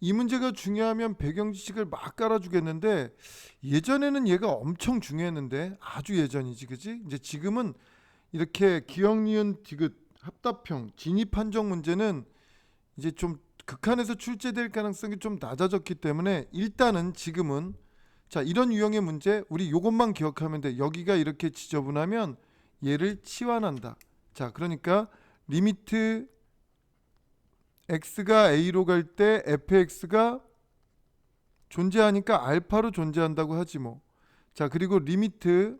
이 문제가 중요하면 배경 지식을 막 깔아주겠는데 예전에는 얘가 엄청 중요했는데 아주 예전이지 그지? 이제 지금은 이렇게 기억 니은 디귿 합답형 진입 판정 문제는 이제 좀 극한에서 출제될 가능성이 좀 낮아졌기 때문에 일단은 지금은 자 이런 유형의 문제 우리 요것만 기억하면 돼 여기가 이렇게 지저분하면 얘를 치환한다 자 그러니까 리미트 x가 a로 갈 때 fx가 존재하니까 알파로 존재한다고 하지 뭐. 자, 그리고 리미트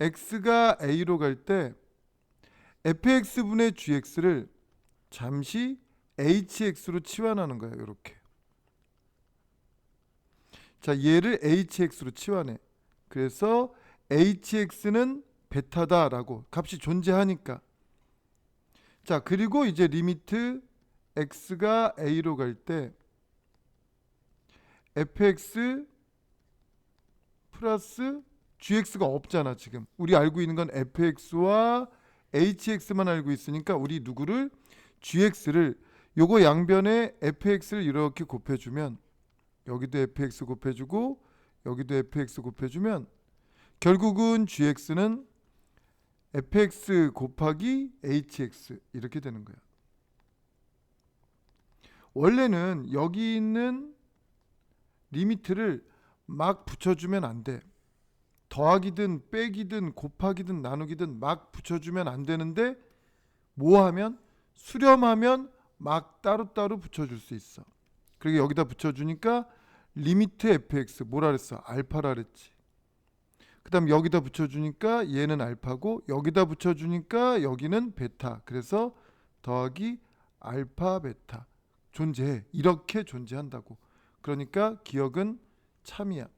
x가 a로 갈 때 fx분의 gx를 잠시 hx로 치환하는 거야. 이렇게. 자, 얘를 hx로 치환해. 그래서 hx는 베타다라고 값이 존재하니까 자 그리고 이제 리미트 x가 a로 갈 때 fx 플러스 gx가 없잖아 지금. 우리 알고 있는 건 fx와 hx만 알고 있으니까 우리 누구를? Gx를. 요거 양변에 fx를 이렇게 곱해주면 여기도 fx 곱해주고 여기도 fx 곱해주면 결국은 gx는 fx 곱하기 hx 이렇게 되는 거야. 원래는 여기 있는 리미트를 막 붙여주면 안 돼. 더하기든 빼기든 곱하기든 나누기든 막 붙여주면 안 되는데 뭐 하면 수렴하면 막 따로따로 붙여줄 수 있어. 그리고 여기다 붙여주니까 리미트 fx 뭐라 그랬어? 알파라 그랬지. 그 다음 여기다 붙여주니까 얘는 알파고 여기다 붙여주니까 여기는 베타. 그래서 더하기 알파 베타 존재해. 이렇게 존재한다고. 그러니까 기억은 참이야.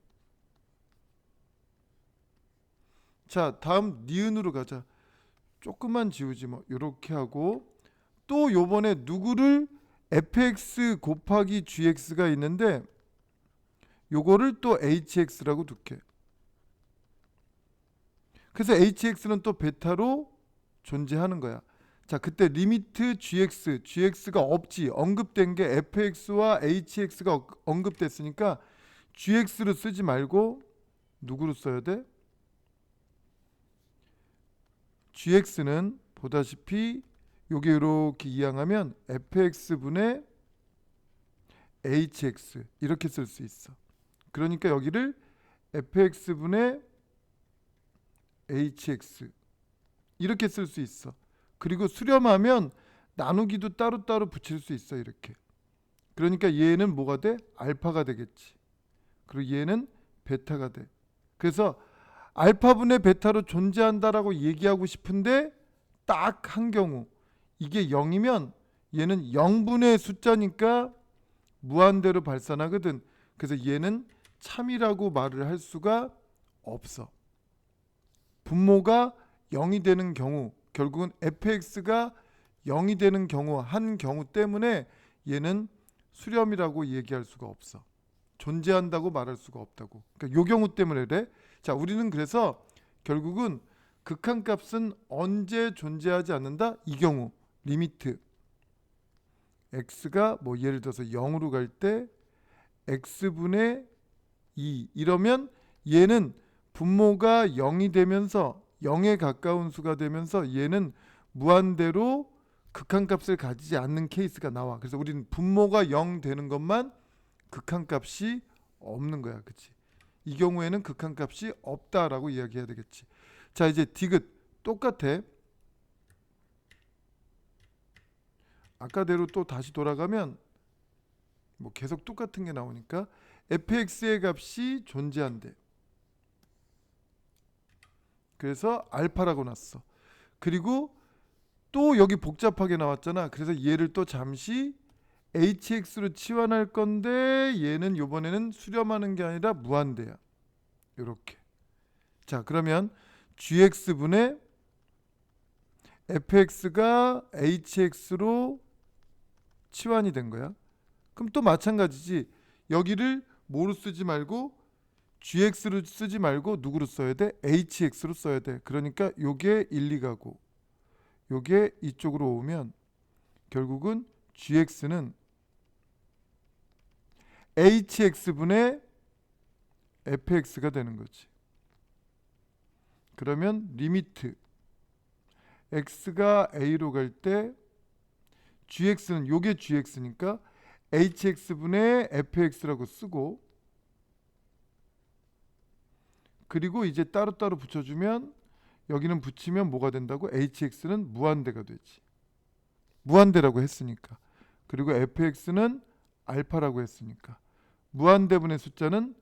자 다음 니은으로 가자. 조금만 지우지 뭐 이렇게 하고 또 요번에 누구를 fx 곱하기 gx가 있는데 요거를 또 hx라고 둘게. 그래서 hx는 또 베타로 존재하는 거야. 자, 그때 리미트 gx, gx가 없지. 언급된 게 fx와 hx가 언급됐으니까 gx로 쓰지 말고 누구로 써야 돼? gx는 보다시피 요게 이렇게 이항하면 fx분의 hx 이렇게 쓸 수 있어. 그러니까 여기를 fx분의 hx 이렇게 쓸 수 있어. 그리고 수렴하면 나누기도 따로따로 붙일 수 있어 이렇게. 그러니까 얘는 뭐가 돼? 알파가 되겠지. 그리고 얘는 베타가 돼. 그래서 알파분의 베타로 존재한다라고 얘기하고 싶은데 딱 한 경우 이게 0이면 얘는 0분의 숫자니까 무한대로 발산하거든. 그래서 얘는 참이라고 말을 할 수가 없어. 분모가 0이 되는 경우 결국은 fx가 0이 되는 경우 한 경우 때문에 얘는 수렴이라고 얘기할 수가 없어. 존재한다고 말할 수가 없다고. 그러니까 요 경우 때문에 그래. 자, 우리는 그래서 결국은 극한값은 언제 존재하지 않는다? 이 경우 리미트 x가 뭐 예를 들어서 0으로 갈 때 x분의 2 이러면 얘는 분모가 0이 되면서 0에 가까운 수가 되면서 얘는 무한대로 극한값을 가지지 않는 케이스가 나와. 그래서 우리는 분모가 0 되는 것만 극한값이 없는 거야. 그치? 이 경우에는 극한값이 없다라고 이야기해야 되겠지. 자, 이제 디귿 똑같아. 아까대로 또 다시 돌아가면 뭐 계속 똑같은 게 나오니까 fx의 값이 존재한대. 그래서 알파라고 났어. 그리고 또 여기 복잡하게 나왔잖아. 그래서 얘를 또 잠시 hx로 치환할 건데 얘는 요번에는 수렴하는 게 아니라 무한대야. 이렇게. 자, 그러면 gx분의 fx가 hx로 치환이 된 거야. 그럼 또 마찬가지지. 여기를 뭐로 쓰지 말고 gx로 쓰지 말고 누구로 써야 돼? hx로 써야 돼. 그러니까 요게 1, 2가고 요게 이쪽으로 오면 결국은 gx는 hx분의 fx가 되는 거지. 그러면 리미트 x가 a로 갈 때 gx는 요게 gx니까 hx분의 fx라고 쓰고 그리고 이제 따로따로 붙여주면 여기는 붙이면 뭐가 된다고? hx는 무한대가 되지. 무한대라고 했으니까. 그리고 fx는 알파라고 했으니까. 무한대분의 숫자는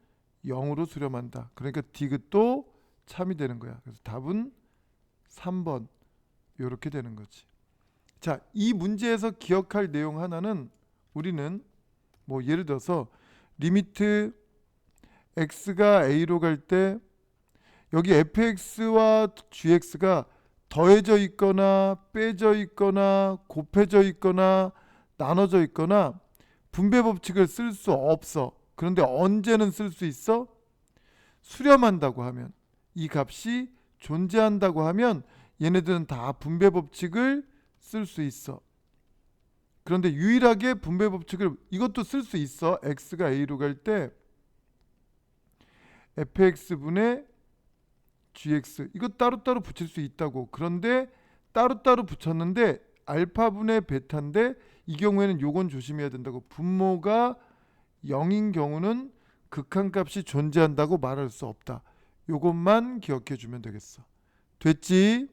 0으로 수렴한다. 그러니까 디귿도 참이 되는 거야. 그래서 답은 3번 이렇게 되는 거지. 자, 이 문제에서 기억할 내용 하나는 우리는 뭐 예를 들어서 리미트 x가 a로 갈때 여기 fx와 gx가 더해져 있거나 빼져 있거나 곱해져 있거나 나눠져 있거나 분배 법칙을 쓸 수 없어. 그런데 언제는 쓸 수 있어? 수렴한다고 하면 이 값이 존재한다고 하면 얘네들은 다 분배 법칙을 쓸 수 있어. 그런데 유일하게 분배 법칙을 이것도 쓸 수 있어. x가 a로 갈 때 fx분의 gx 이거 따로따로 붙일 수 있다고. 그런데 따로따로 붙였는데 알파분의 베타인데 이 경우에는 요건 조심해야 된다고. 분모가 0인 경우는 극한값이 존재한다고 말할 수 없다. 요것만 기억해 주면 되겠어. 됐지?